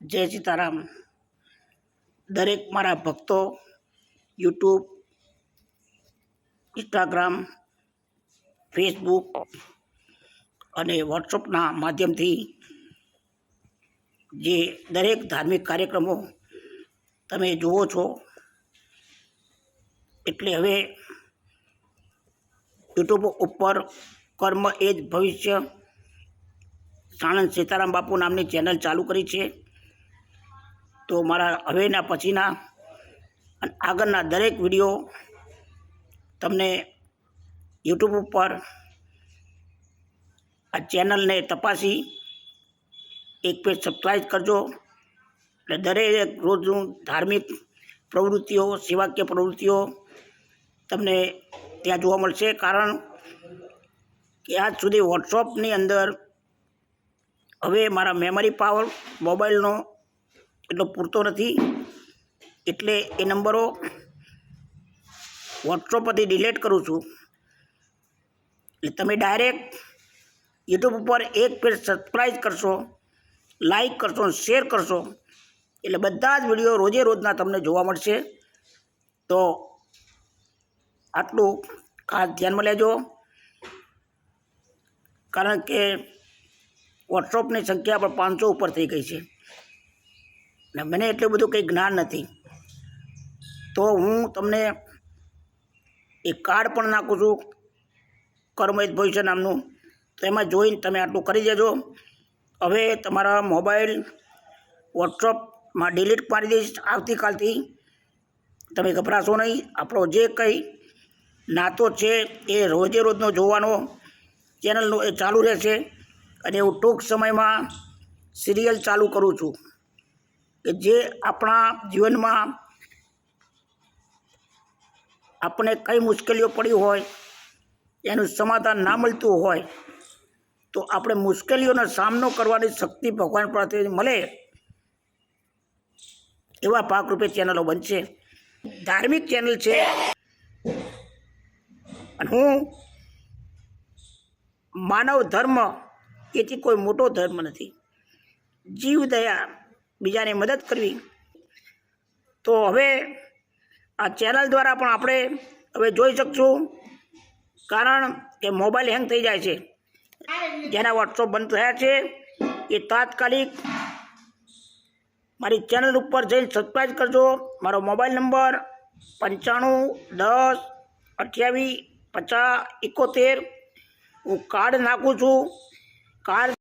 જય સીતારામ. દરેક મારા ભક્તો, યુટ્યુબ, ઇન્સ્ટાગ્રામ, ફેસબુક અને વોટ્સઅપના માધ્યમથી જે દરેક ધાર્મિક કાર્યક્રમો તમે જુઓ છો, એટલે હવે યુટ્યુબ ઉપર કર્મ એ જ ભવિષ્ય સાણંદ સીતારામ બાપુ નામની ચેનલ ચાલુ કરી છે. તો મારા હવેના પછીના અને આગળના દરેક વીડિયો તમને યુટ્યુબ ઉપર આ ચેનલને તપાસી એક પેજ સબસ્ક્રાઈબ કરજો. એટલે દરેક રોજનું ધાર્મિક પ્રવૃત્તિઓ, સેવાકીય પ્રવૃત્તિઓ તમને ત્યાં જોવા મળશે. કારણ કે આજ સુધી વોટ્સઅપની અંદર હવે મારા મેમરી પાવર મોબાઈલનો એટલો પૂરતો નથી. એટલે એ નંબરો વોટ્સઅપ પરથી ડિલેટ કરું છું. એટલે તમે ડાયરેક્ટ યુટ્યુબ ઉપર એક પેજ સબસ્ક્રાઈબ કરશો લાઈક કરશો શેર કરશો. એટલે બધા જ વીડિયો રોજે રોજના તમને જોવા મળશે. તો આટલું ખાસ ધ્યાનમાં લેજો. કારણ કે વોટ્સઅપની સંખ્યા પણ પાંચસો ઉપર થઈ ગઈ છે. ને મને એટલું બધું કંઈ જ્ઞાન નથી. તો હું તમને એ કાર્ડ પણ નાખું છું કર્મયુત ભવિષ્ય નામનું. તો એમાં જોઈને તમે આટલું કરી દેજો. હવે તમારા મોબાઈલ વોટ્સઅપમાં ડિલીટ મારી દઈશ આવતીકાલથી. તમે ગભરાશો નહીં. આપણો જે કંઈ નાતો છે એ રોજે રોજનો જોવાનો ચેનલનો એ ચાલુ રહેશે. અને હું ટૂંક સમયમાં સિરિયલ ચાલુ કરું છું. કે જે આપણા જીવનમાં આપણે કઈ મુશ્કેલીઓ પડી હોય, એનું સમાધાન ના મળતું હોય, તો આપણે મુશ્કેલીઓનો સામનો કરવાની શક્તિ ભગવાન પાસેથી મળે એવા પાકરૂપે ચેનલો બનશે. ધાર્મિક ચેનલ છે. અને હું માનવ ધર્મ એથી કોઈ મોટો ધર્મ નથી. જીવ દયા બીજાને મદદ કરવી. તો હવે આ ચેનલ દ્વારા પણ આપણે હવે જોઈ શકશું. કારણ કે મોબાઈલ હેંગ થઈ જાય છે. જેના વોટ્સઅપ બંધ થયા છે. એ તાત્કાલિક મારી ચેનલ ઉપર જઈને સબસ્ક્રાઈબ કરજો. મારો મોબાઈલ નંબર પંચાણું દસ અઠ્યાવીસ પચાસ એકોતેર. હું કાર્ડ નાખું છું. કાર્ડ